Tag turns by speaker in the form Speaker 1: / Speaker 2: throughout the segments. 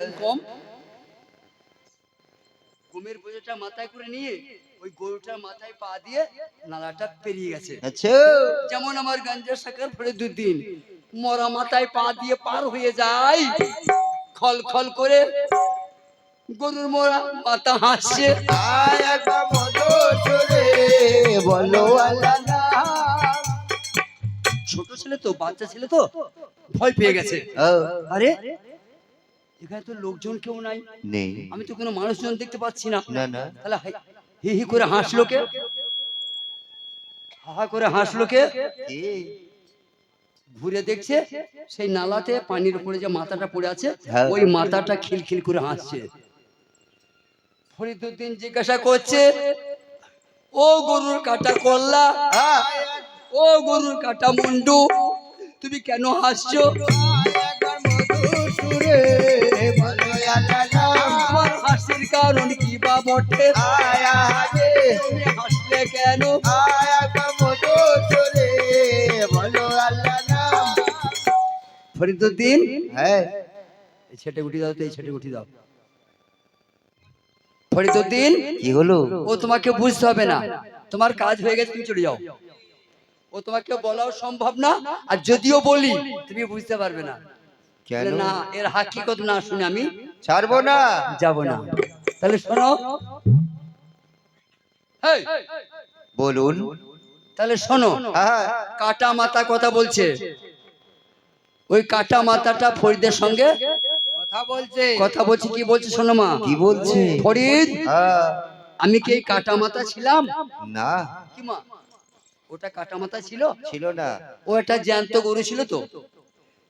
Speaker 1: কম গমের বোঝাটা মাথায় করে নিয়ে ওই মাথায় পা দিয়ে নালাটা পেরিয়ে গেছে।
Speaker 2: আচ্ছা।
Speaker 1: যেমন আমার গাঞ্জার শাখার পরে দুদিন মরা মাথায় পা দিয়ে পার হয়ে যায় খল খল করে গরুর মরা মাথা হাসছে।
Speaker 2: বলো
Speaker 1: ছোট ছেলে তো বাচ্চা ছেলে তো ভয় পেয়ে গেছে। আরে এখানে তো লোকজন কেউ নাই।
Speaker 2: নেই।
Speaker 1: আমি তো কোনো মানুষজন দেখতে পাচ্ছি না।
Speaker 2: না না।
Speaker 1: তাহলে হি হি করে হাসলো কে? হা হা করে হাসলো কে? ঘুরে দেখছে সেই নালাতে পানির উপরে যে মাথাটা পড়ে আছে
Speaker 2: হ্যাঁ।
Speaker 1: ওই মাথাটা খিলখিল করে হাসছে। ফরিদুদ্দিন জিজ্ঞাসা করছে ও গরুর কাটা কল্লা ও গরুর কাটা মুন্ডু তুমি কেন হাসছো?
Speaker 2: একটা মধু চুরে
Speaker 1: হাসির কারণ কি বা বটে।
Speaker 2: আয় আজে
Speaker 1: তুমি হাসলে কেন?
Speaker 2: আয় একটা মধু বলো আল্লাহ নাম।
Speaker 1: ফরিদুদ্দিন?
Speaker 2: হ্যাঁ।
Speaker 1: এই ছেটে গুটি দাও তো এই ছেটে গুটি দাও। ফরিদুদ্দিন?
Speaker 2: কি হলো?
Speaker 1: ও তোমাকে বুঝতে হবে না। তোমার কাজ হয়ে গেছে তুমি চলে যাও। ও তোমাকে বলাও সম্ভব না আর যদিও বলি তুমি বুঝতে পারবে না।
Speaker 2: কেন?
Speaker 1: না এর হাকিকত না শুনে আমি
Speaker 2: ছাড়বো না।
Speaker 1: যাব না। তাহলে শোনো।
Speaker 2: বলুন।
Speaker 1: তাহলে শোনো।
Speaker 2: হ্যাঁ।
Speaker 1: কাটা মাথা কথা বলছে। ওই কাটা মাথাটা ফরিদের সঙ্গে?
Speaker 2: কথা বলছে।
Speaker 1: কথা বলছে কি বলছে শোনো মা?
Speaker 2: কি বলছে?
Speaker 1: ফরিদ?
Speaker 2: হ্যাঁ।
Speaker 1: আমি কি এই কাটা মাথা ছিলাম?
Speaker 2: না।
Speaker 1: কি মা? ওটা কাটা মাথা ছিল?
Speaker 2: ছিল না।
Speaker 1: ও একটা জ্যান্ত গরু ছিল তো?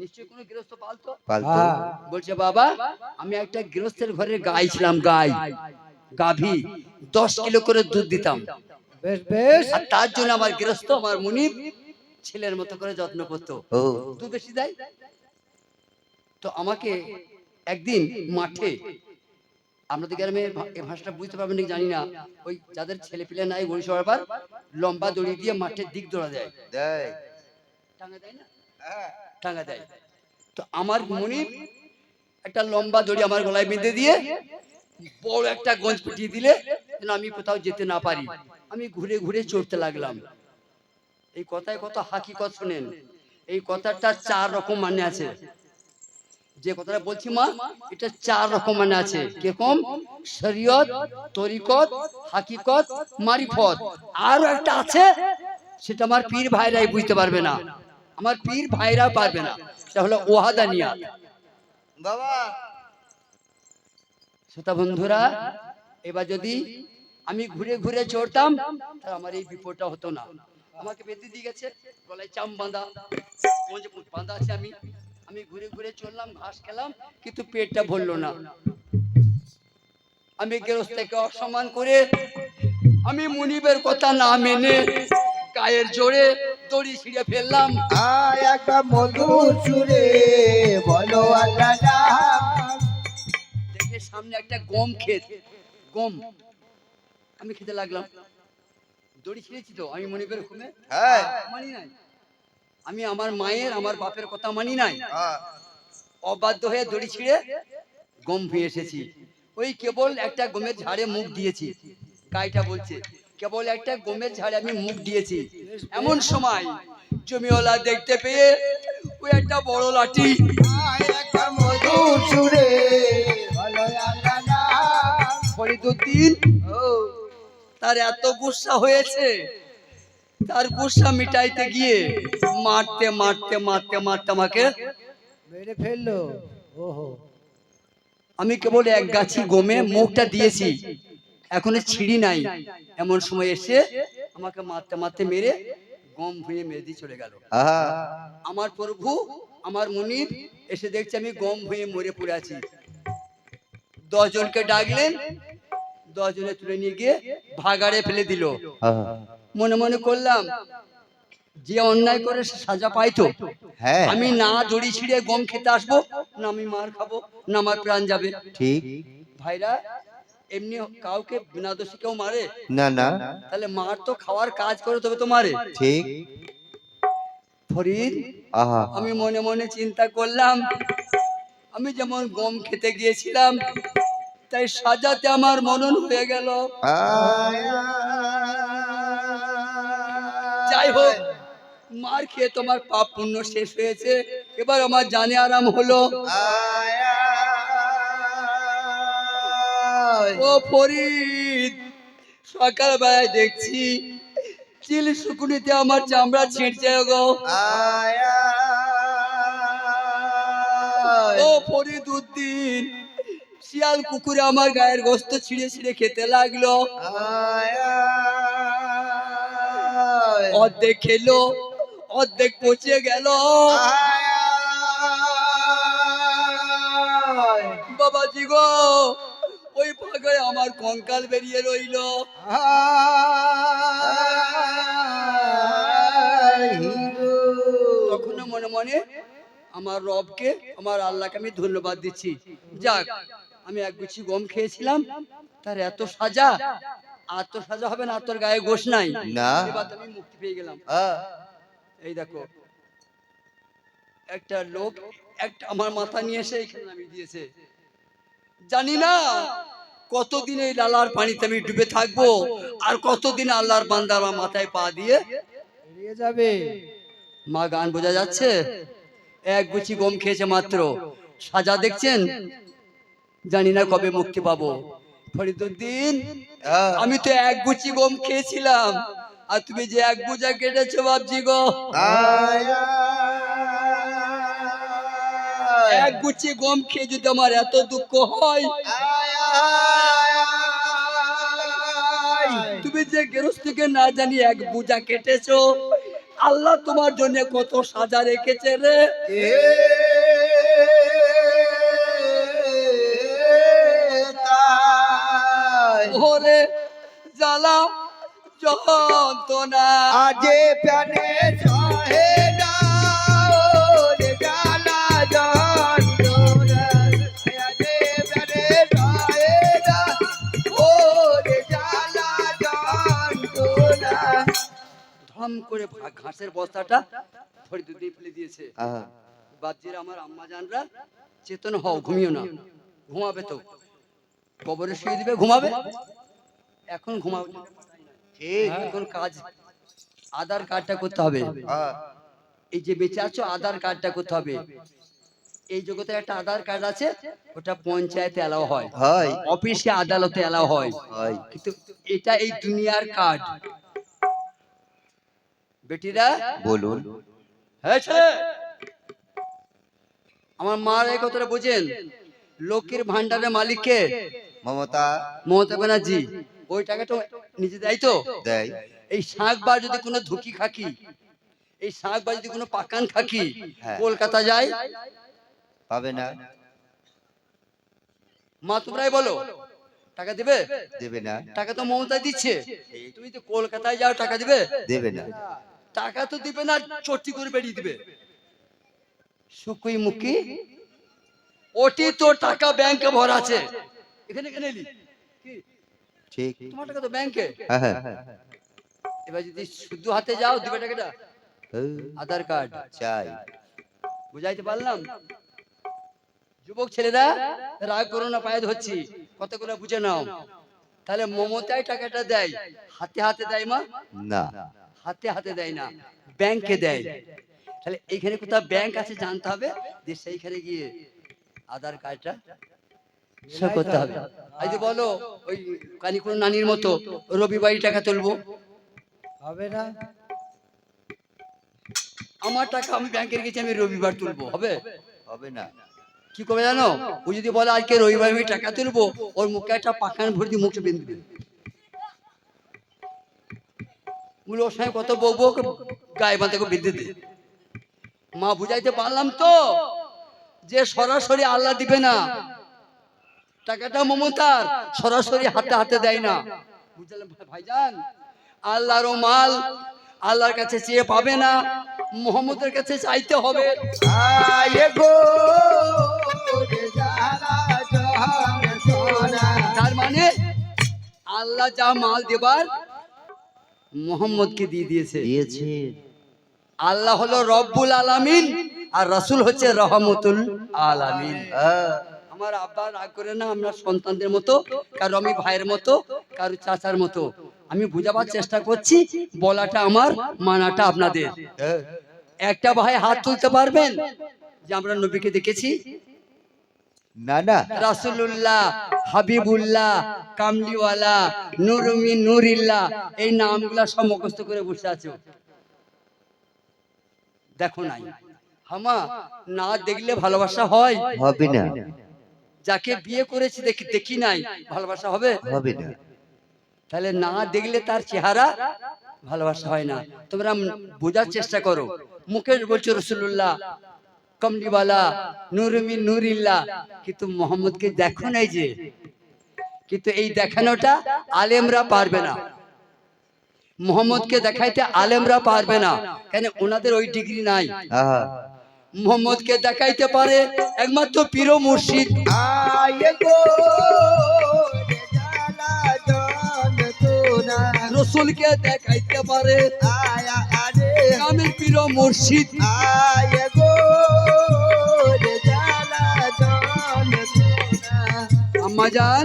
Speaker 1: নিশ্চয়ই কোনো গৃহস্থ পালতো?
Speaker 2: পালতো।
Speaker 1: বলছে বাবা আমি একটা গৃহস্থের ঘরের গাই ছিলাম গাই। গাভী দশ কিলো করে দুধ দিতাম।
Speaker 2: বেশ বেশ।
Speaker 1: আর তার জন্য আমার গৃহস্থ আমার মুনিব ছেলের মতো করে যত্ন করতো। দুধ বেশি দেয়? তো আমাকে একদিন মাঠে আপনাদের গ্রামে এই ভাষাটা বুঝতে পারবেন নাকি জানি না ওই যাদের ছেলে পিলে নাই গরু সবার লম্বা দড়ি দিয়ে মাঠের দিক দৌড়া দেয়।
Speaker 2: দেয়।
Speaker 1: টাঙ্গা দেয় না?
Speaker 2: হ্যাঁ।
Speaker 1: টাঙ্গা দেয়। তো আমার মনির একটা লম্বা দড়ি আমার গলায় বেঁধে দিয়ে বড় একটা গঞ্জ পিটিয়ে দিলে যেন আমি কোথাও যেতে না পারি। আমি ঘুরে ঘুরে চড়তে লাগলাম। এই কথায় কত হাকিকত শোনেন। এই কথাটা চার রকম মানে আছে। যে কথাটা বলছি মা এটা চার রকম মানে আছে। কীরকম? শরীয়ত তরিকত হাকিকত মারিফত। আরও একটা আছে সেটা আমার পীর ভাইরাই বুঝতে পারবে না। আমার পীর ভাইরা পারবে না। সেটা হলো ওয়াহাদানিয়া
Speaker 2: বাবা।
Speaker 1: শ্রোতা বন্ধুরা এবার যদি আমি ঘুরে ঘুরে চড়তাম তাহলে আমার এই বিপদটা হতো না। আমাকে বেঁধে দিয়ে গেছে গলায় চাম বাঁধা। বাঁধা আছে আমি। আমি ঘুরে ঘুরে চললাম ঘাস খেলাম কিন্তু পেটটা ভরলো না। আমি গেরস্তাকে অসম্মান করে আমি মুনিবের কথা না মেনে গায়ের জোরে দড়ি ছিঁড়ে ফেললাম।
Speaker 2: আয় একটা বলো আল্লাহ
Speaker 1: দেখে সামনে একটা গম ক্ষেত। গম। আমি খেতে লাগলাম। দড়ি ছিঁড়েছি তো আমি মনে করে ঘুমে?
Speaker 2: হ্যাঁ।
Speaker 1: মানি নাই। আমি আমার মায়ের আমার বাপের কথা মানি নাই।
Speaker 2: হ্যাঁ।
Speaker 1: অবাধ্য হয়ে দড়ি ছিঁড়ে গম ভুঁয়ে এসেছি। ওই কেবল একটা গমের ঝাড়ে মুখ দিয়েছি। গাইটা বলছে কেবল একটা গমের ঝাড়ে আমি মুখ দিয়েছি। এমন সময় জমিওয়ালা দেখতে পেয়ে ওই একটা বড় লাঠি। ফরিদুদ্দিন তার এত গুসা হয়েছে। তার গুসা মিটাইতে গিয়ে মারতে মারতে মারতে মারতে আমাকে
Speaker 2: মেরে ফেলল। ওহো।
Speaker 1: আমি কেবল এক গাছি গমে মুখটা দিয়েছি। এখনও ছিঁড়ি নাই। এমন সময় এসে আমাকে মারতে মারতে মেরে গম ভুঁয়ে মেরে দিয়ে চলে গেল। আমার প্রভু আমার মনির এসে দেখছে আমি গম ভুঁয়ে মরে পড়ে আছি। দশজনকে ডাকলেন দশজনে তুলে নিয়ে গিয়ে ভাগাড়ে ফেলে দিল। মনে মনে করলাম যে অন্যায় করে সাজা পাইতো
Speaker 2: হ্যাঁ।
Speaker 1: আমি না দড়ি ছিঁড়ে গম খেতে আসব না আমি মার খাব না আমার প্রাণ যাবে।
Speaker 2: ঠিক।
Speaker 1: ভাইরা এমনি কাউকে বিনা দোষী কেউ মারে?
Speaker 2: না না।
Speaker 1: তাহলে মার তো খাওয়ার কাজ করে তবে তো মারে।
Speaker 2: ঠিক।
Speaker 1: ফরিদ
Speaker 2: আহা।
Speaker 1: আমি মনে মনে চিন্তা করলাম আমি যেমন গম খেতে গিয়েছিলাম তাই সাজাতে আমার মনন হয়ে গেল। যাই হোক মার খেয়ে তোমার পাপ পুণ্য শেষ হয়েছে এবার আমার জানে আরাম হলো। ও ফরিদ সকালবেলায় দেখছি চিল শুকুনিতে আমার চামড়া ছিঁড়ছে গো। ও ফরিদ উদ্দিন শিয়াল কুকুরে আমার গায়ের গোস্ত ছিঁড়ে ছিঁড়ে খেতে লাগল। অর্ধেক খেলো অর্ধেক পচে গেল। বাবাজি গো ফাঁকায় আমার কঙ্কাল বেরিয়ে রইল। তখনও মনে মনে আমার রবকে আমার আল্লাহকে আমি ধন্যবাদ দিচ্ছি। যাক আমি এক গুছি গম খেয়েছিলাম তার এত সাজা আর তো সাজা হবে না আর তোর গায়ে গোশ নাই।
Speaker 2: না।
Speaker 1: এবার আমি মুক্তি পেয়ে গেলাম। এই দেখো একটা লোক একটা আমার মাথা নিয়ে এসে এখানে নামিয়ে দিয়েছে। জানি না কতদিন এই লালার পানিতে আমি ডুবে থাকব? আর কতদিন আল্লাহর বান্দা আমার মাথায় পা দিয়ে
Speaker 2: বেরিয়ে যাবে?
Speaker 1: মা গান বোঝা যাচ্ছে? এক গুছি গম খেয়েছে মাত্র। সাজা দেখছেন? জানি না কবে মুক্তি পাবো। ফরিদুদ্দিন আমি তো এক গুছি গম খেয়েছিলাম। আর তুমি যে এক বুঝা কেটেছো বাবজি গো। এক গুছি গম খেয়ে যদি আমার এত দুঃখ হয় তুমি যে গেরস্তিকে না জানি এক বুজা কেটেছো। আল্লাহ তোমার জন্য কত সাজা রেখেছে রে। ওরে জ্বালা যন্ত্রণা।
Speaker 2: আজে প্যানে সহে
Speaker 1: ধম করে ঘাসের বস্তাটা ফরিদুদ্দিন ফেলে দিয়েছে। বাপজিরা আমার আম্মা জানরা চেতন হও ঘুমিও না। ঘুমাবে তো। কবরে শুয়ে দিবে ঘুমাবে? এখন ঘুমাবে
Speaker 2: ঠিক।
Speaker 1: এখন কাজ? আধার কার্ডটা করতে হবে। এই যে বেঁচে আছো আধার কার্ডটা করতে হবে। এই জগতে একটা আধার কার্ড আছে ওটা পঞ্চায়েতে এলাও হয়। অফিসে আদালতে এলাও হয়। কিন্তু এটা এই দুনিয়ার কার্ড। বেটিরা
Speaker 2: বলুন।
Speaker 1: হ্যাঁ ছেলে আমার মার এই কথাটা বুঝেন? লক্ষ্মীর ভান্ডারের মালিককে?
Speaker 2: মমতা।
Speaker 1: মমতা ব্যানার্জি ওই টাকাটা নিজে দেয় তো?
Speaker 2: দেয়।
Speaker 1: এই শাক বা যদি কোনো ধুকি খাকি এই শাক বা যদি কোনো পাকান খাকি
Speaker 2: হ্যাঁ।
Speaker 1: কলকাতা যায়?
Speaker 2: পাবে না।
Speaker 1: মা তোমরাই বলো টাকা দিবে?
Speaker 2: দেবে না।
Speaker 1: টাকা তো মমতা দিচ্ছে। তুমি তো কলকাতায় যাও টাকা দিবে?
Speaker 2: দেবে না।
Speaker 1: টাকা তো দিবে না চটি করে বেরিয়ে দিবে। সুকুই মুখি ওটি তো টাকা ব্যাংকে ভরা আছে। এখানে কেন এলি?
Speaker 2: ঠিক।
Speaker 1: তোমার টাকা তো ব্যাংকে।
Speaker 2: হ্যাঁ হ্যাঁ।
Speaker 1: এবার যদি শুদ্ধ হাতে যাও দিবে টাকাটা।
Speaker 2: হ্যাঁ,
Speaker 1: আধার কার্ড।
Speaker 2: চাই।
Speaker 1: বুঝাইতে পারলাম? যুবক ছেলেরা রাগ করো না পায়ে ধরছি। কত করে বুঝে নাও। তাহলে মমতায় টাকাটা দেয়। হাতে হাতে দেয় মা?
Speaker 2: না।
Speaker 1: হাতে হাতে দেয় না ব্যাংকে দেয়। তাহলে এইখানে কোথাও ব্যাংক আছে জানতে হবে যে সেইখানে গিয়ে আধার কার্ডটা করতে হবে। যে বলো ওই কানিকুর নানির মতো রবিবারই টাকা তুলবো।
Speaker 2: হবে না?
Speaker 1: আমার টাকা আমি ব্যাংকের গেছি আমি রবিবার তুলবো। হবে?
Speaker 2: হবে। না।
Speaker 1: কি করবে জানো? ও যদি বলে আজকে রবিবার আমি টাকা তুলবো ওর মুখে একটা পাখান ভরে দিয়ে মুখে বেঁধে দেবে বলে ওর সঙ্গে কত বকবো ওকে গায়ে বাঁধে দে মা বুঝাইতে পারলাম তো যে সরাসরি আল্লাহ দিবে না। টাকাটা মমতার সরাসরি হাতে হাতে দেয় না। বুঝলাম ভাইজান আল্লাহর মাল আল্লাহর কাছে চেয়ে পাবে না মোহাম্মদের কাছে চাইতে হবে। তার মানে আল্লাহ যা মাল দেবার মোহাম্মদকে দিয়ে দিয়েছে।
Speaker 2: দিয়েছে।
Speaker 1: আল্লাহ হলো রব্বুল আলামিন আর রাসূল হচ্ছে রহমতুল আলামিন।
Speaker 2: হ্যাঁ,
Speaker 1: আমার আব্বা রাগ করে না আমরা সন্তানদের মতো কারও আমি ভাইয়ের মতো কারও চাচার মতো। আমি বুঝাবার চেষ্টা করছি বলাটা আমার মানাটা আপনাদের।
Speaker 2: হ্যাঁ।
Speaker 1: একটা ভাই হাত তুলতে পারবেন? যে আমরা নবীকে দেখেছি
Speaker 2: না না।
Speaker 1: রাসূলুল্লাহ হাবিবুল্লাহ কামলিওয়ালা নুরুমি নুরিল্লাহ এই নামগুলা সব মুখস্থ করে বসে আছো। দেখো নাই। হামা না দেখলে ভালোবাসা হয়?
Speaker 2: হবে না।
Speaker 1: যাকে বিয়ে করেছি দেখি দেখি নাই ভালোবাসা হবে?
Speaker 2: হবে না।
Speaker 1: তাহলে না দেখলে তার চেহারা ভালোবাসা হয় না। তোমরা বোঝার চেষ্টা করো। মুখে বলছো রসুল্লাহ কমলিওয়ালা নুরমি নুরিল্লাহ। কিন্তু মোহাম্মদকে দেখো নাই যে। কিন্তু এই দেখানোটা আলেমরা পারবে না। মোহাম্মদকে দেখাইতে আলেমরা পারবে না। কেন ওনাদের ওই ডিগ্রি নাই। মোহাম্মদকে দেখাইতে পারে একমাত্র পীর মুর্শিদ। রসুলকে দেখাইতে পারে।
Speaker 2: আয়া আরে
Speaker 1: কামের পীর মুর্শিদ।
Speaker 2: আয়ে গো
Speaker 1: আম্মা জান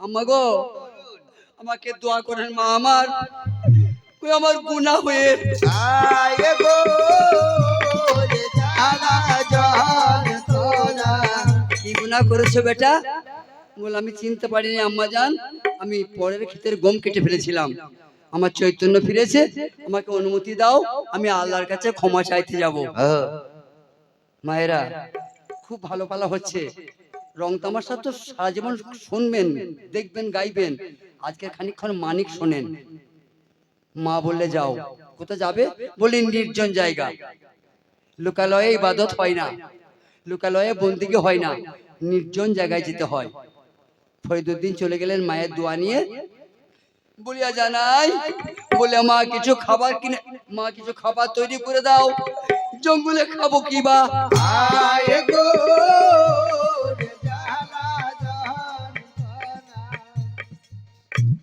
Speaker 1: আম্মা গো আমাকে দোয়া করেন মা আমার। ওই আমার গুনাহ হয়ে
Speaker 2: আয়ে গো
Speaker 1: কি গুনাহ করেছ বেটা? বল আমি চিনতে পারিনি আম্মা জান আমি পরের ক্ষেতের গম কেটে ফেলেছিলাম। আমার চৈতন্য ফিরেছে, আমাকে অনুমতি দাও, আমি আল্লাহর কাছে ক্ষমা চাইতে যাব। মায়েরা, খুব ভালো পালা হচ্ছে। রং তামাশা তো সারা জীবন শুনবেন, দেখবেন, গাইবেন। আজকে খানিকক্ষণ মানিক শোনেন। মা বললে, যাও। কোথায় যাবে? বলি নির্জন জায়গা। লোকালয়ে ইবাদত হয় না। লোকালয়ে বন্দিকে হয় না। নির্জন জায়গায় যেতে হয়। ফরিদুদ্দিন চলে গেলেন মায়ের দোয়া নিয়ে। বলিয়া জানাই বলে মা কিছু খাবার কিনে মা কিছু খাবার তৈরি করে দাও। জঙ্গলে খাব কি বা?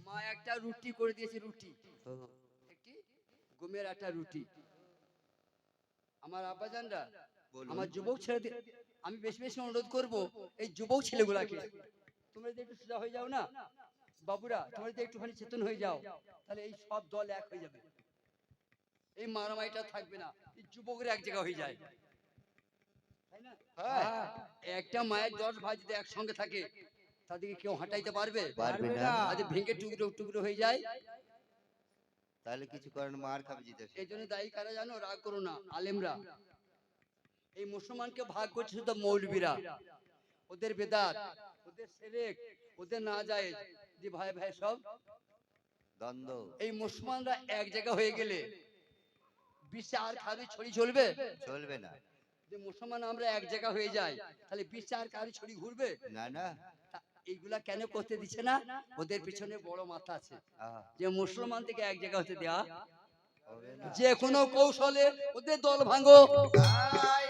Speaker 1: মা একটা রুটি করে দিয়েছে রুটি। গমের একটা রুটি। আমার আব্বাজানরা আমার যুবক ছেলেদের আমি বেশি বেশি অনুরোধ করব এই যুবক ছেলেগুলাকে। তোমরা যদি একটু সোজা হয়ে যাও না? বাবুরা তোমরা একটুখানি চেতন হয়ে যাও। তাহলে এই সব দল এক হয়ে যাবে। এই মারামারিটা থাকবে না। এই যুবকরা এক জায়গা হয়ে যায়।
Speaker 2: হ্যাঁ।
Speaker 1: একটা মায়ের দশ ভাই যদি একসঙ্গে থাকে তাদেরকে কেউ হাঁটাইতে পারবে?
Speaker 2: পারবে না।
Speaker 1: আজ ভেঙে টুকরো টুকরো হয়ে যায়?
Speaker 2: তাহলে কিছু করেন মার খাবে জিতে
Speaker 1: এই জন্য দায়ী কারা জানো? রাগ করো না আলেমরা। এই মুসলমানকে ভাগ করছে শুধু মৌলবীরা। ওদের বেদাত ওদের সেরেক ওদের না যায় যে ভাই ভাই সব
Speaker 2: দ্বন্দ্ব।
Speaker 1: এই মুসলমানরা এক জায়গা হয়ে গেলে বিশ্বে আর ছড়ি চলবে
Speaker 2: চলবে না।
Speaker 1: যে মুসলমান আমরা এক জায়গা হয়ে যাই তাহলে বিশ্বে আর কারি ছড়ি ঘুরবে?
Speaker 2: না না।
Speaker 1: এইগুলা কেন করতে দিচ্ছে না? ওদের পিছনে বড় মাথা আছে। যে মুসলমান থেকে এক জায়গা হতে দেয়া যে কোনো কৌশলে ওদের দল ভাঙো